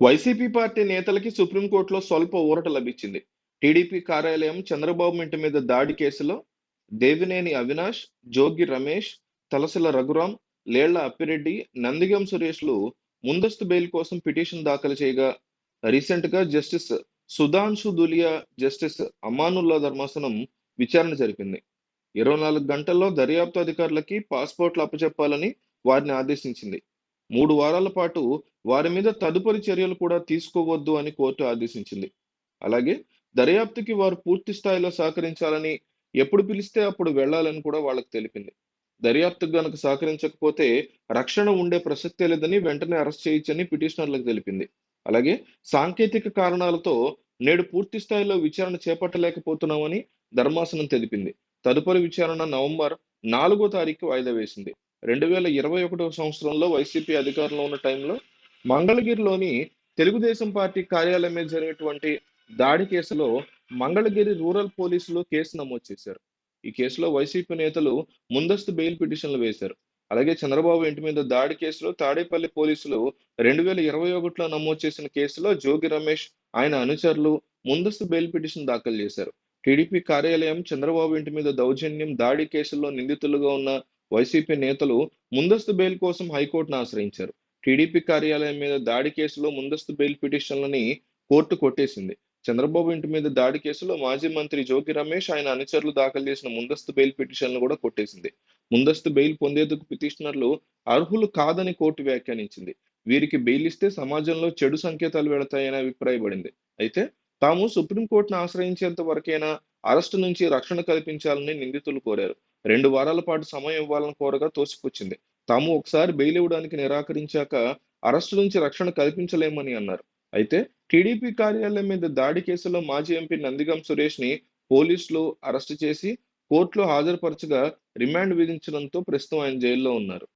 YCP party నేతలకి సుప్రీంకోర్టులో స్వల్ప ఊరట లభించింది. టీడీపీ కార్యాలయం చంద్రబాబు ఇంటి మీద దాడి కేసులో దేవినేని అవినాష్ జోగి రమేష్ తలసిల రఘురాం లేళ్ళ అప్పిరెడ్డి నందిగం సురేష్లు ముందస్తు బెయిల్ కోసం పిటిషన్ దాఖలు చేయగా రీసెంట్గా జస్టిస్ సుధాంశు దులియా జస్టిస్ అమానుల్లా ధర్మాసనం విచారణ జరిపింది. ఇరవై నాలుగు గంటల్లో దర్యాప్తు అధికారులకి పాస్పోర్ట్లు అప్పచెప్పాలని వారిని ఆదేశించింది. మూడు వారాల పాటు వారి మీద తదుపరి చర్యలు కూడా తీసుకోవద్దు అని కోర్టు ఆదేశించింది. అలాగే దర్యాప్తుకి వారు పూర్తి స్థాయిలో సహకరించాలని ఎప్పుడు పిలిస్తే అప్పుడు వెళ్ళాలని కూడా వాళ్ళకి తెలిపింది. దర్యాప్తుకు గనక సహకరించకపోతే రక్షణ ఉండే ప్రసక్తే లేదని వెంటనే అరెస్ట్ చేయొచ్చని పిటిషనర్లకు తెలిపింది. అలాగే సాంకేతిక కారణాలతో నేడు పూర్తి స్థాయిలో విచారణ చేపట్టలేకపోతున్నామని ధర్మాసనం తెలిపింది. తదుపరి విచారణ నవంబర్ నాలుగో తారీఖు వాయిదా వేసింది. రెండు వేల ఇరవై ఒకటవ సంవత్సరంలో వైసీపీ అధికారంలో ఉన్న టైంలో మంగళగిరిలోని తెలుగుదేశం పార్టీ కార్యాలయం మీద జరిగినటువంటి దాడి కేసులో మంగళగిరి రూరల్ పోలీసులు కేసు నమోదు చేశారు. ఈ కేసులో వైసీపీ నేతలు ముందస్తు బెయిల్ పిటిషన్లు వేశారు. అలాగే చంద్రబాబు ఇంటి మీద దాడి కేసులో తాడేపల్లి పోలీసులు రెండు వేల ఇరవై ఒకటిలో నమోదు చేసిన కేసులో జోగి రమేష్ ఆయన అనుచరులు ముందస్తు బెయిల్ పిటిషన్ దాఖలు చేశారు. టీడీపీ కార్యాలయం చంద్రబాబు ఇంటి మీద దౌర్జన్యం దాడి కేసుల్లో నిందితులుగా ఉన్న వైసీపీ నేతలు ముందస్తు బెయిల్ కోసం హైకోర్టును ఆశ్రయించారు. టీడీపీ కార్యాలయం మీద దాడి కేసులో ముందస్తు బెయిల్ పిటిషన్లని కోర్టు కొట్టేసింది. చంద్రబాబు ఇంటి మీద దాడి కేసులో మాజీ మంత్రి జోగి రమేష్ ఆయన అనుచరులు దాఖలు చేసిన ముందస్తు బెయిల్ పిటిషన్లు కూడా కొట్టేసింది. ముందస్తు బెయిల్ పొందేందుకు పిటిషనర్లు అర్హులు కాదని కోర్టు వ్యాఖ్యానించింది. వీరికి బెయిల్ ఇస్తే సమాజంలో చెడు సంకేతాలు వెళతాయని అభిప్రాయపడింది. అయితే తాము సుప్రీంకోర్టును ఆశ్రయించేంత వరకైనా అరెస్టు నుంచి రక్షణ కల్పించాలని నిందితులు కోరారు. రెండు వారాల పాటు సమయం ఇవ్వాలని కోరగా తోసిపుచ్చింది. తాము ఒకసారి బెయిల్ ఇవ్వడానికి నిరాకరించాక అరెస్టు నుంచి రక్షణ కల్పించలేమని అన్నారు. అయితే టీడీపీ కార్యాలయం మీద దాడి కేసులో మాజీ ఎంపీ నందిగం సురేష్ని పోలీసులు అరెస్టు చేసి కోర్టులో హాజరుపరచగా రిమాండ్ విధించడంతో ప్రస్తుతం ఆయన జైల్లో ఉన్నారు.